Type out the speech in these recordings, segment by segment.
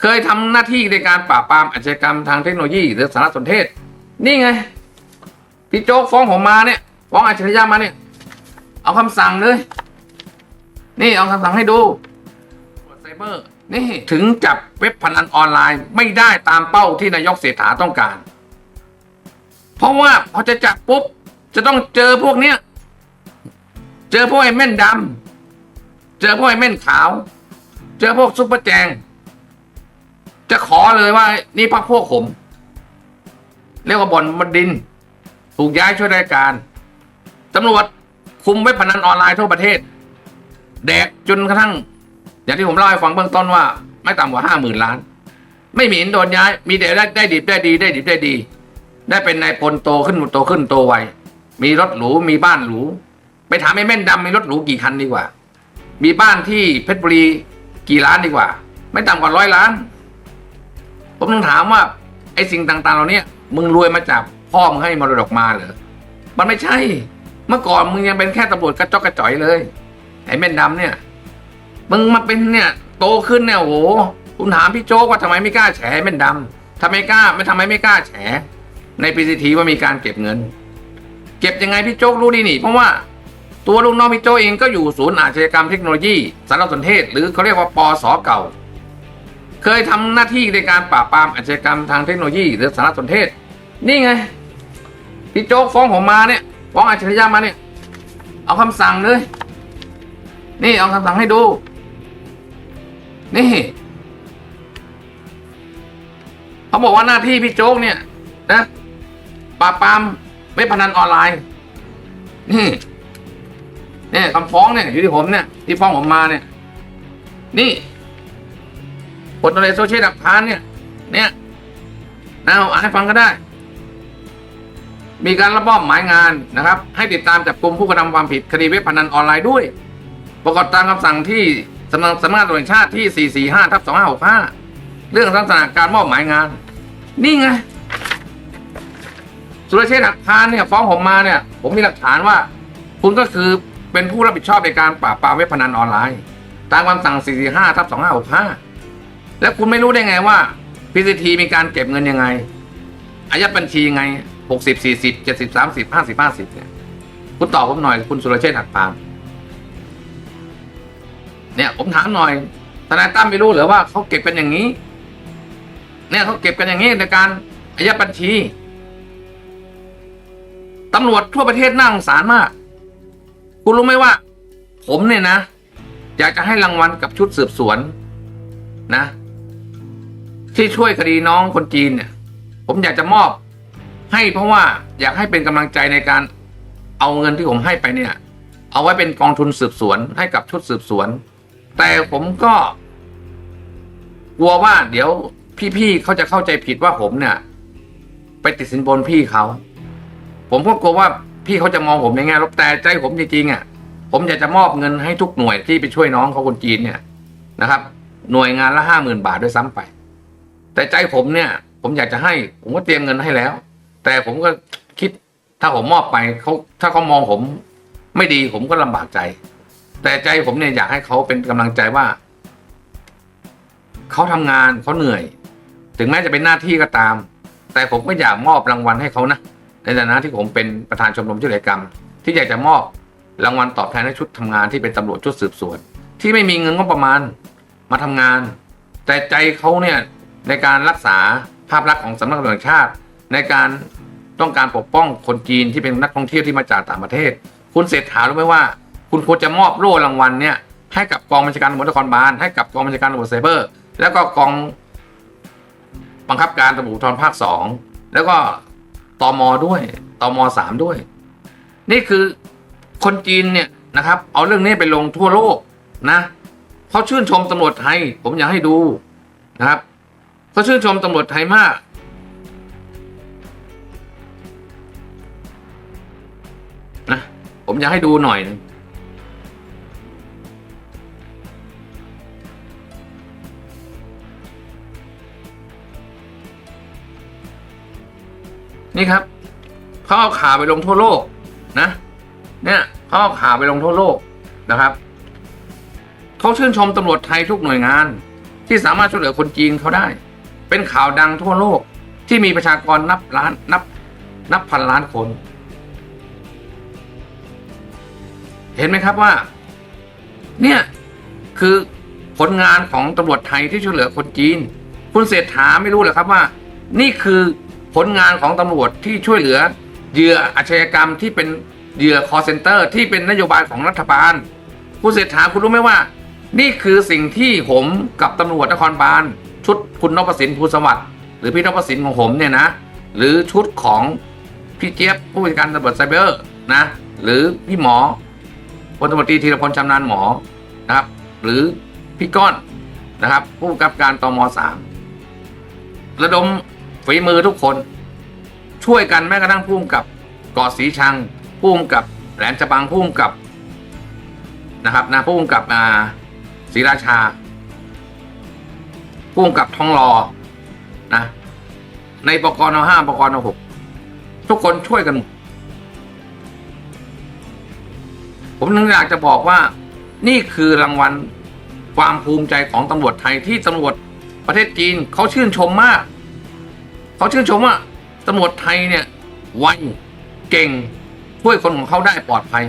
เคยทำหน้าที่ในการปราบปรามอาชญากรรมทางเทคโนโลยีหรือสารสนเทศ นี่ไงพี่โจ๊กฟ้องผมมาเนี่ยฟ้องอาชญามาเนี่ย เอาคำสั่งเลย นี่เอาคำสั่งให้ดูไซเบอร์นี่ถึงจับเว็บพนันออนไลน์ไม่ได้ตามเป้าที่นายกเศรษฐาต้องการ เพราะว่าพอจะจับปุ๊บ จะต้องเจอพวกเนี้ย เจอพวกไอ้แม่นดำเจอพวกไอ้แม่นขาว เจอพวกซุปเปอร์แจง จะขอเลยว่า นี่พักพวกผม เรียกว่าบ่อนบดิน ถูกย้ายช่วยราชการตำรวจคุมเว็บพนันออนไลน์ทั่วประเทศ แดกจนกระทั่ง อย่างที่ผมเล่าให้ฟังเบื้องต้นว่า ไม่ต่ำกว่าห้าหมื่นล้าน ไม่มีเห็นโดนย้าย มีแต่ได้ได้ดีได้ดีได้ดีได้ดี ได้เป็นนายพลโตขึ้นโตขึ้นโตไวมีรถหรูมีบ้านหรู ไปถามไอ้แม่นดำมีรถหรูกี่คันดีกว่า มีบ้านที่เพชรบุรีกี่ล้านดีกว่า ไม่ต่ำกว่าร้อยล้าน ผมต้องถามว่าไอ้สิ่งต่างๆเหล่านี้มึงรวยมาจากพ่อมึงให้มรดกมาเหรอ มันไม่ใช่ เมื่อก่อนมึงยังเป็นแค่ตำรวจกระจอกกระจ่อยเลย ไอ้แม่นดำเนี่ย มึงมาเป็นเนี่ยโตขึ้นเนี่ยโอ้โหคุณถามพี่โจ๊กว่าทำไมไม่กล้าแฉแม่นดำทำไมกล้าไม่ทำไมไม่กล้าแฉ ในพีซีทีว่ามีการเก็บเงิน เก็บยังไงพี่โจ๊กรู้ดีนี่ เพราะว่าตัวลุงน้องพี่โจเองก็อยู่ศูนย์อาชญากรรมเทคโนโลยีสารสนเทศ หรือเขาเรียกว่าปอสเก่า เคยทำหน้าที่ในการปราบปรามอาชญากรรมทางเทคโนโลยี หรือสารสนเทศ นี่ไงพี่โจ๊กฟ้องผมมาเนี่ยฟ้องอาชญามาเนี่ย เอาคำสั่งเลย นี่เอาคำสั่งให้ดู นี่เขาบอกว่าหน้าที่พี่โจ๊กเนี่ย นะปราบปรามเว็บพนันออนไลน์ นี่เนี่ยคำฟ้องเนี่ยอยู่ที่ผมเนี่ย ที่ฟ้องผมมาเนี่ย นี่ กดในโซเชียลหลักฐานเนี่ย เนี่ยนะเอาอ่านให้ฟังก็ได้ มีการรับมอบหมายงานนะครับ ให้ติดตามจับกลุ่มผู้กระทำความผิดคดีเว็บพนันออนไลน์ด้วย ประกอบตามคำสั่งที่สำนักสำนักงานตำรวจแห่งชาติที่ 445ทับ2565 เรื่องลักษณะการมอบหมายงาน นี่ไง สุรเชษฐ์หักพานเนี่ยฟ้องผมมาเนี่ย ผมมีหลักฐานว่า คุณก็คือเป็นผู้รับผิดชอบในการปราบปรามเว็บพนันออนไลน์ ตามคำสั่ง 445ทับ2565 แล้วคุณไม่รู้ได้ไงว่า PCT มีการเก็บเงินยังไงอายัดบัญชียังไง60 40 70 30 50 50เนี่ย คุณตอบผมหน่อยคุณสุรเชษฐ์หักพานเนี่ย ผมถามหน่อยทนายตั้มไม่รู้หรือว่าเขาเก็บกันอย่างนี้ เนี่ยเขาเก็บกันอย่างนี้ในการอายัดบัญชีตำรวจทั่วประเทศน่าสงสารมาก คุณรู้ไหมว่า ผมเนี่ยนะ อยากจะให้รางวัลกับชุดสืบสวนนะ ที่ช่วยคดีน้องคนจีนเนี่ย ผมอยากจะมอบให้เพราะว่าอยากให้เป็นกำลังใจในการเอาเงินที่ผมให้ไปเนี่ย เอาไว้เป็นกองทุนสืบสวนให้กับชุดสืบสวน แต่ผมก็กลัวว่าเดี๋ยวพี่ๆเขาจะเข้าใจผิดว่าผมเนี่ย ไปติดสินบนพี่เขา ผมก็กลัวว่าพี่เขาจะมองผมในแง่ลบแต่ใจผมจริงๆอะ ผมอยากจะมอบเงินให้ทุกหน่วยที่ไปช่วยน้องเขาคนจีนเนี่ยนะครับ หน่วยงานละห้าหมื่นบาทด้วยซ้ำไป แต่ใจผมเนี่ย ผมอยากจะให้ ผมก็เตรียมเงินให้แล้ว แต่ผมก็คิดถ้าผมมอบไปเขาถ้าเขามองผมไม่ดีผมก็ลำบากใจ แต่ใจผมเนี่ยอยากให้เขาเป็นกำลังใจว่า เขาทำงานเขาเหนื่อย ถึงแม้จะเป็นหน้าที่ก็ตาม แต่ผมก็อยากมอบรางวัลให้เขานะในฐานะที่ผมเป็นประธานชมรมช่วยเหลือกรรม ที่อยากจะมอบรางวัลตอบแทนให้ชุดทำงานที่เป็นตำรวจชุดสืบสวน ที่ไม่มีเงินงบประมาณมาทำงาน แต่ใจเขาเนี่ย ในการรักษาภาพลักษณ์ของสำนักตำรวจแห่งชาติ ในการต้องการปกป้องคนจีนที่เป็นนักท่องเที่ยวที่มาจากต่างประเทศ คุณเศรษฐารู้ไหมว่า คุณควรจะมอบโล่รางวัลเนี่ยให้กับกองบัญชาการตำรวจนครบาลให้กับกองบัญชาการตำรวจไซเบอร์ แล้วก็กองบังคับการตำรวจภูธรภาคสองแล้วก็ตมด้วยตมสามด้วย นี่คือคนจีนเนี่ยนะครับ เอาเรื่องนี้ไปลงทั่วโลกนะเขาชื่นชมตำรวจไทย ผมอยากให้ดูนะครับ เขาชื่นชมตำรวจไทยมาก นะ ผมอยากให้ดูหน่อยหนึงนี่ครับเขาเอาข่าวไปลงทั่วโลกนะ เนี่ยเขาเอาข่าวไปลงทั่วโลกนะครับเขาชื่นชมตำรวจไทยทุกหน่วยงาน ที่สามารถช่วยเหลือคนจีนเขาได้ เป็นข่าวดังทั่วโลกที่มีประชากรนับล้านนับ นับพันล้านคน เห็นไหมครับว่า เนี่ยคือผลงานของตำรวจไทยที่ช่วยเหลือคนจีน คุณเศรษฐาไม่รู้หรอครับว่า นี่คือผลงานของตำรวจที่ช่วยเหลือเหยื่ออาชญากรรมที่เป็นเหยื่อคอเซนเตอร์ที่เป็นนโยบายของรัฐบาล คุณเศรษฐาคุณรู้ไหมว่า นี่คือสิ่งที่ผมกับตำรวจนครบาล ชุดคุณนพสินภูสวัสดิ์หรือพี่นพสินของผมเนี่ยนะหรือชุดของพี่เจี๊ยบผู้บัญชาการตำรวจไซเบอร์นะหรือพี่หมอพลตำรวจตรีธีรพลชำนาญหมอนะครับหรือพี่ก้อนนะครับ ผู้กำกับการตมสามระดมฝีมือทุกคน ช่วยกันแม้กระทั่งพุ่มกับกาะสีชังพุ่มกับแหลมฉบังพุ่มกับนะครับนะพุ่มกับอ่าศรีราชา พุ่มกับทองรอนะ ในปกรณห้าปกรณหกทุกคนช่วยกันหมดผมนึกอยากจะบอกว่า นี่คือรางวัลความภูมิใจของตำรวจไทยที่ตำรวจประเทศจีนเขาชื่นชมมาก เขาชื่นชมว่าตำรวจไทยเนี่ยไวเก่งช่วยคนของเขาได้ปลอดภัย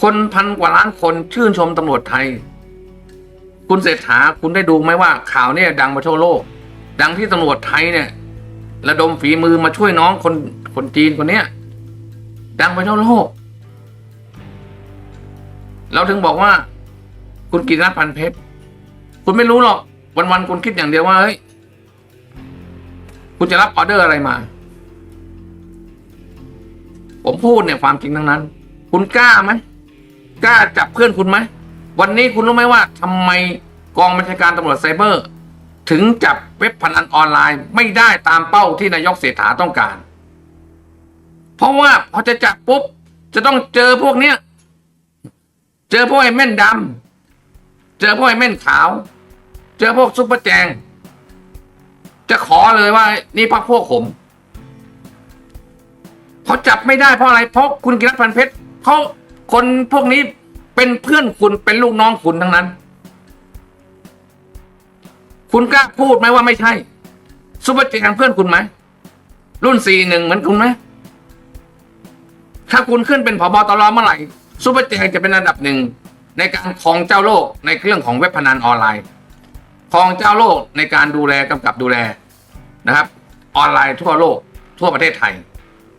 คนพันกว่าล้านคนชื่นชมตำรวจไทย คุณเศรษฐาคุณได้ดูไหมว่าข่าวเนี่ยดังมาทั่วโลก ดังที่ตำรวจไทยเนี่ยระดมฝีมือมาช่วยน้องคนคนจีนคนเนี้ยดังไปทั่วโลก เราถึงบอกว่า คุณกินรัตพันเพชร คุณไม่รู้หรอก วันๆคุณคิดอย่างเดียวว่าเฮ้ยคุณจะรับออเดอร์อะไรมา ผมพูดเนี่ยความจริงทั้งนั้น คุณกล้าไหมกล้าจับเพื่อนคุณไหม วันนี้คุณรู้ไหมว่าทำไมกองบัญชาการตำรวจไซเบอร์ ถึงจับเว็บพนันออนไลน์ไม่ได้ตามเป้าที่นายกเศรษฐาต้องการ เพราะว่าพอจะจับปุ๊บ จะต้องเจอพวกเนี้ย เจอพวกไอ้แม่นดำเจอพวกไอ้แม่นขาว เจอพวกซุปเปอร์แจง จะขอเลยว่านี่พักพวกผมเขาจับไม่ได้เพราะอะไร เพราะคุณกิรัตพันเพชรเขาคนพวกนี้ เป็นเพื่อนคุณเป็นลูกน้องคุณทั้งนั้น คุณกล้าพูดไหมว่าไม่ใช่ซุปเปอร์แจงเพื่อนคุณไหมรุ่นสี่หนึ่งเหมือนคุณไหมถ้าคุณขึ้นเป็นผบตรเมื่อไหร่ซุปเปอร์แจงจะเป็นอันดับหนึ่งในการครองเจ้าโลกในเรื่องของเว็บพนันออนไลน์ครองเจ้าโลกในการดูแลกำกับดูแลนะครับ ออนไลน์ทั่วโลกทั่วประเทศไทย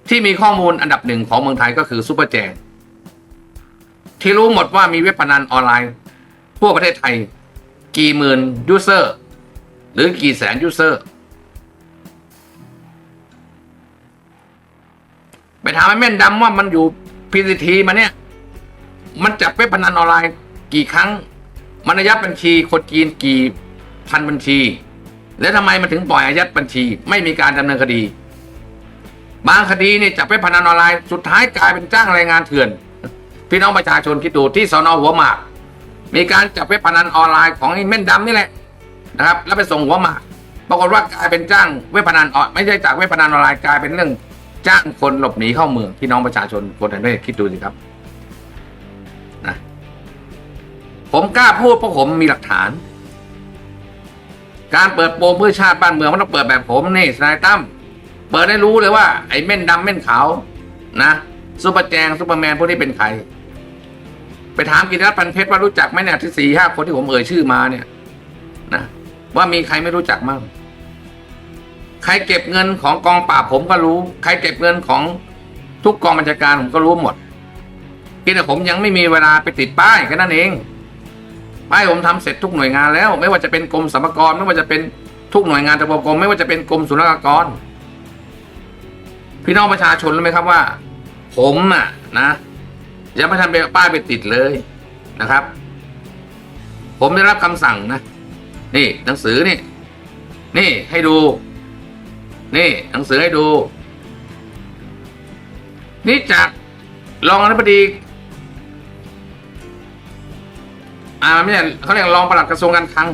ที่มีข้อมูลอันดับหนึ่งของเมืองไทยก็คือซูเปอร์แจง ที่รู้หมดว่ามีเว็บพนันออนไลน์ทั่วประเทศไทย กี่หมื่นยูเซอร์ หรือกี่แสนยูเซอร์ไปถามไอ้แม่นดำว่ามันอยู่พีซีทีมาเนี่ย มันจับเว็บพนันออนไลน์ กี่ครั้ง มันอายัดบัญชีคนจีนกี่พันบัญชี แล้วทำไมมันถึงปล่อยอายัดบัญชี ไม่มีการดำเนินคดี บางคดีเนี่ยจับเว็บพนันออนไลน์สุดท้ายกลายเป็นจ้างแรงงานเถื่อน พี่น้องประชาชนคิดดูที่สอนอหัวหมาก มีการจับเว็บพนันออนไลน์ของไอ้เม่นดำนี่แหละนะครับ แล้วไปส่งหัวหมากปรากฏว่ากลายเป็นจ้างเว็บพนันออนไม่ใช่จากเว็บพนันออนไลน์กลายเป็นเรื่องจ้างคนหลบหนีเข้าเมืองพี่น้องประชาชนคนไทยไม่คิดดูสิครับนะผมกล้าพูดเพราะผมมีหลักฐาน การเปิดโปงเพื่อชาติบ้านเมืองมันต้องเปิดแบบผมนี่ทนายตั้มเปิดให้รู้เลยว่าไอ้เม่นดำเม่นขาวนะซูเปอร์แจงซูเปอร์แมนพวกนี้เป็นใคร ไปถามกินรัตพันเพชรว่ารู้จักไหมเนี่ยที่สี่ห้าคนที่ผมเอ่ยชื่อมาเนี่ยนะว่ามีใครไม่รู้จักมั่งใครเก็บเงินของกองปราบผมก็รู้ ใครเก็บเงินของทุกกองบัญชาการผมก็รู้หมดเพียงแต่ผมยังไม่มีเวลาไปติดป้ายแค่นั้นเองป้ายผมทำเสร็จทุกหน่วยงานแล้ว ไม่ว่าจะเป็นกรมสรรพากรไม่ว่าจะเป็นทุกหน่วยงานตะบกรมไม่ว่าจะเป็นกรมศุลกากร พี่น้องประชาชนรู้ไหมครับว่า ผมอะนะ ยังไม่ทันไปป้ายไปติดเลยนะครับ ผมได้รับคำสั่งนะ นี่หนังสือนี่ นี่ให้ดู นี่หนังสือให้ดู นี่จากรองอธิบดีอ่าไม่ใช่เขาเรียกรองปลัดกระทรวงการคลัง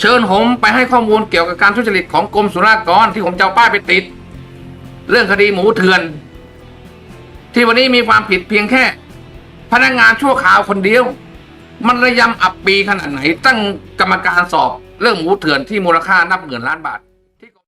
เชิญผมไปให้ข้อมูลเกี่ยวกับการทุจริตของกรมสุรากรที่ผมจะเอาป้ายไปติด เรื่องคดีหมูเถื่อน ที่วันนี้มีความผิดเพียงแค่ พนักงานชั่วคราวคนเดียว มันระยำอับปีขนาดไหน ตั้งกรรมการสอบเรื่องหมูเถื่อนที่มูลค่านับหมื่นล้านบาท